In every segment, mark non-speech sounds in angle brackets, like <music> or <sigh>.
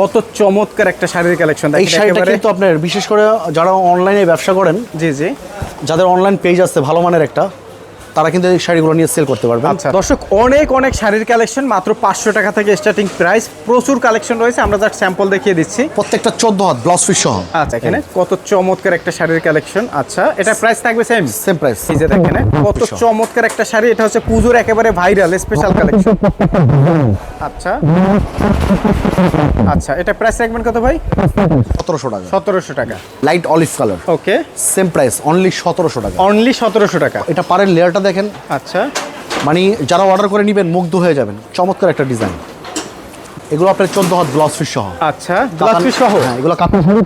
কত চমৎকার একটা শাড়ির কালেকশন এই শাড়িটা কিন্তু আপনার বিশেষ করে যারা অনলাইনে ব্যবসা করেন জি জি। যাদের অনলাইন পেজ আছে ভালো মানের একটা তারা কিন্তু এই শাড়িগুলো নিয়ে সেল করতে পারবেন। আচ্ছা। দর্শক অনেক অনেক শাড়ির কালেকশন মাত্র পাঁচশো টাকা থেকে স্টার্টিং প্রাইস প্রচুর কালেকশন রয়েছে আমরা জাস্ট স্যাম্পল দেখিয়ে দিচ্ছি। প্রত্যেকটা চোদ্দ হাত ব্লাউজ পিস সহ। আচ্ছা এখানে কত চমৎকার একটা শাড়ির কালেকশন আচ্ছা এটা প্রাইস থাকবে সেম সেম প্রাইস এই যে দেখেন কত চমৎকার একটা শাড়ি। এটা হচ্ছে পুজোর একেবারে ভাইরাল স্পেশাল কালেকশন আচ্ছা। আচ্ছা এটা প্রাইস রাখবেন কত ভাই? সতেরোশো টাকা। সতেরোশো টাকা। Light olive colour okay same price only সতেরোশো টাকা। অনলি সতেরোশো টাকা। এটা পারের লেয়ারটা দেখেন। আচ্ছা। মানে যারা অর্ডার করে নেবেন মুগ্ধ হয়ে যাবেন। চমৎকার একটা ডিজাইন এগুলো আপনার চোদ্দ হাত ব্লাউজ পিস সহ। আচ্ছা গ্লাস পিস সহ? হ্যাঁ এগুলো কাপড় শাড়ি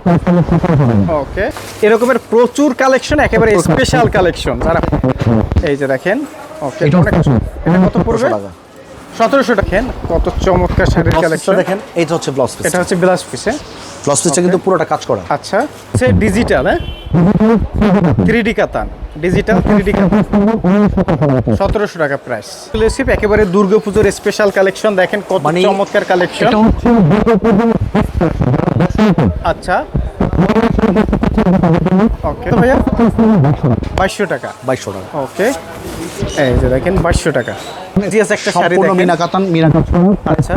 ওকে। এরকমের প্রচুর কালেকশন একেবারে স্পেশাল কালেকশন যারা এই যে দেখেন ওকে এটা কত পড়বে? টাকা। সতেরোশো দেখেন কত চমৎকার শাড়ির কালেকশন দেখেন এইটা হচ্ছে ব্লাউজ পিস এটা হচ্ছে ব্লাউজ পিসে ব্লাউজ পিসটা কিন্তু পুরোটা কাজ করা। আচ্ছা সে ডিজিটাল হ্যাঁ? থ্রি ডি কাতান ডিজিটাল থ্রি ডি কাতান। সতেরোশো টাকা প্রাইস স্কলারশিপ একেবারে দুর্গাপুজোর স্পেশাল কালেকশন দেখেন কত মানে চমৎকার কালেকশন আচ্ছা। ভাইয়া বাইশশো টাকা বাইশশো টাকা। ওকে এই যে দেখেন বাইশশো টাকা। আচ্ছা।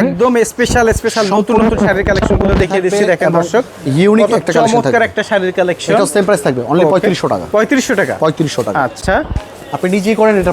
একদম স্পেশাল স্পেশাল নতুন নতুন শাড়ির কালেকশনগুলো দেখিয়ে দিচ্ছি দেখেন দর্শক। কত একটা চমৎকার একটা শাড়ির কালেকশন এটা সেম প্রাইস থাকবে অনলি পঁয়ত্রিশশো টাকা। পঁয়ত্রিশশো টাকা। পঁয়ত্রিশশো টাকা। আচ্ছা। আপনি নিজেই করেন এটা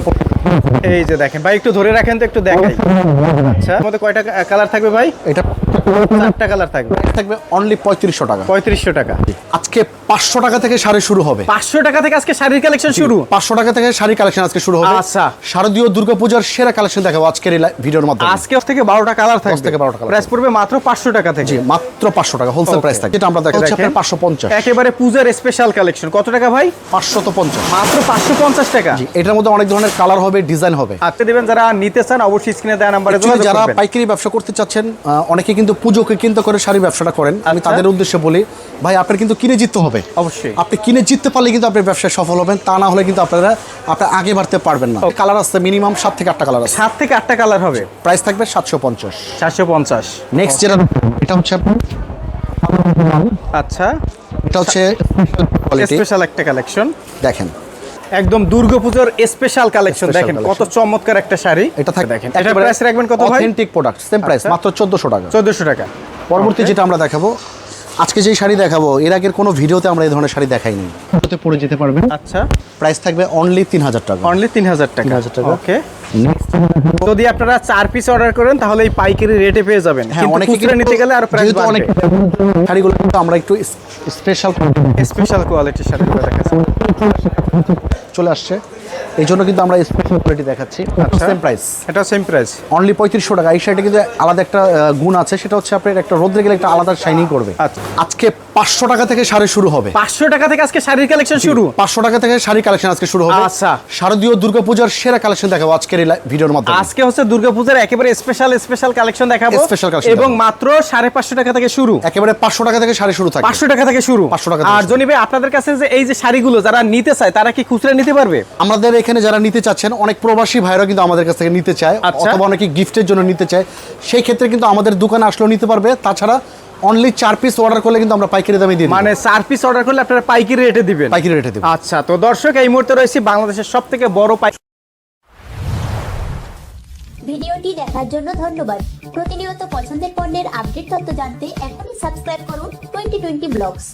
এই যে দেখেন ভাই একটু ধরে রাখেন তো একটু দেখাই। <laughs> আচ্ছা আমাদের কয়টা কালার থাকবে ভাই? এটা চারটা কালার থাকবে। থাকবে অনলি পঁয়ত্রিশশো টাকা। পঁয়ত্রিশশো টাকা। আজকে পাঁচশো টাকা থেকে শাড়ি শুরু হবে। পাঁচশো টাকা থেকে আজকে শাড়ির কালেকশন শুরু? পাঁচশো টাকা থেকে শাড়ি কালেকশন আজকে শুরু হবে। আচ্ছা। শারদীয় দুর্গাপূজার সেরা কালেকশন দেখাবো আজকের এই ভিডিওর মাধ্যমে। আজকে থেকে বারোটা কালার থাকবে থেকে 12টা colour প্রাইস পড়বে মাত্র পাঁচশো টাকা থেকে। জি মাত্র পাঁচশো টাকা হোলসেল প্রাইস থাকে যেটা আমরা দেখাচ্ছি আপনার পাঁচশো পঞ্চাশ। একেবারে পূজার স্পেশাল কালেকশন কত টাকা ভাই? পাঁচশো তো পঞ্চাশ। মাত্র পাঁচশো পঞ্চাশ টাকা। জি, এটার মধ্যে অনেক ধরনের কালার হবে ডিজাইন হবে। আজকে দেবেন যারা নিতে চান অবশ্যই স্ক্রিনে দেওয়া নাম্বারে যারা পাইকারি ব্যবসা করতে চাচ্ছেন অনেকে কিন্তু পুজোকে কিন্তু করে শাড়ি ব্যবসাটা করেন আমি আচ্ছা। তাদের উদ্দেশ্যে বলি ভাই আপনার কিন্তু কিনে জিততে হবে। অবশ্যই। আপনি কিনে জিততে পারলে কিন্তু আপনি ব্যবসায় সফল হবেন তা না হলে কিন্তু আপনারা আপনি আগে বাড়তে পারবেন না। কালার আছে মিনিমাম সাত থেকে আটটা কালার আছে সাত থেকে আটটা কালার হবে। প্রাইস থাকবে সাতশো পঞ্চাশ। সাতশো পঞ্চাশ। নেক্সট যেটা এটা হচ্ছে আপনার আচ্ছা। এটা হচ্ছে স্পেশাল একটা কালেকশন দেখেন। একদম দুর্গাপূজার স্পেশাল কালেকশন দেখেন কত চমৎকার একটা শাড়ি। এটা থাকে দেখেন এটা প্রাইস রাখবেন কত ভাই? Authentic product same price. মাত্র 1400 টাকা। 1400 টাকা। পরবর্তী যেটা আমরা দেখাবো আজকে যেই শাড়ি দেখাবো এর আগের কোনো ভিডিওতে আমরা এই ধরনের শাড়ি দেখাইনি। ভিডিওতে পরে যেতে পারবেন। আচ্ছা। প্রাইস থাকবে অনলি তিন হাজার টাকা অনলি তিন হাজার টাকা। 3,000 টাকা। ওকে যদি আপনারা চার পিস অর্ডার করেন তাহলে এই পাইকারি রেটে পেয়ে যাবেন। হ্যাঁ খুচরা নিতে গেলে আর প্রাইস অনেক শাড়িগুলো কিন্তু আমরা একটু স্পেশাল স্পেশাল কোয়ালিটির শাড়িগুলো দেখাচ্ছি। চলে আসছে। এই জন্য কিন্তু আমরা স্পেশাল কোয়ালিটি দেখাচ্ছি। সেম প্রাইস এটা সেম প্রাইস অনলি পঁয়ত্রিশশো টাকা। এই শাড়িটা কিন্তু আলাদা একটা গুণ আছে। সেটা হচ্ছে আপনার একটা রোদ্রে গেলে একটা আলাদা শাইনিং করবে। আচ্ছা। আজকে পাঁচশো টাকা থেকে শাড়ি শুরু হবে। পাঁচশো টাকা থেকে আজকে শাড়ির কালেকশন শুরু? পাঁচশো টাকা থেকে শাড়ি কালেকশন আজকে শুরু হবে। আচ্ছা। শারদীয় দুর্গাপূজার সেরা কালেকশন দেখাবো আজকের এই ভিডিওর মাধ্যমে। আজকে হচ্ছে দুর্গাপূজার একেবারে স্পেশাল স্পেশাল কালেকশন দেখাবো। Special collection এবং মাত্র সাড়ে পাঁচশো টাকা থেকে শুরু। একেবারে পাঁচশো টাকা থেকে শাড়ি শুরু থাকে পাঁচশো টাকা থেকে শুরু। 500 টাকা আর। জনি ভাই আপনাদের কাছে যে এই যে শাড়িগুলো যারা নিতে চায় তারা কি খুচরা নিতে পারবে? আমাদের এখানে যারা নিতে চাচ্ছেন অনেক প্রবাসী ভাইরা কিন্তু আমাদের কাছ থেকে নিতে চায় আচ্ছা। অথবা অনেকে গিফটের জন্য নিতে চায় সেই ক্ষেত্রে কিন্তু আমাদের দোকানে আসলেও নিতে পারবে। তাছাড়া অনলি চার পিস অর্ডার করলে কিন্তু আমরা পাইকারি দামে দিই মানে চার পিস অর্ডার করলে আপনারা পাইকারি রেটে দিবেন। পাইকারি রেটে দিবেন আচ্ছা তো দর্শক এই মুহূর্তে রয়েছে বাংলাদেশের সব থেকে বড় পাই ভিডিওটি দেখার জন্য ধন্যবাদ। প্রতিনিয়ত পছন্দের পণ্যের আপডেট তথ্য জানতে এখনই সাবস্ক্রাইব করুন টোয়েন্টি টোয়েন্টি ব্লগস।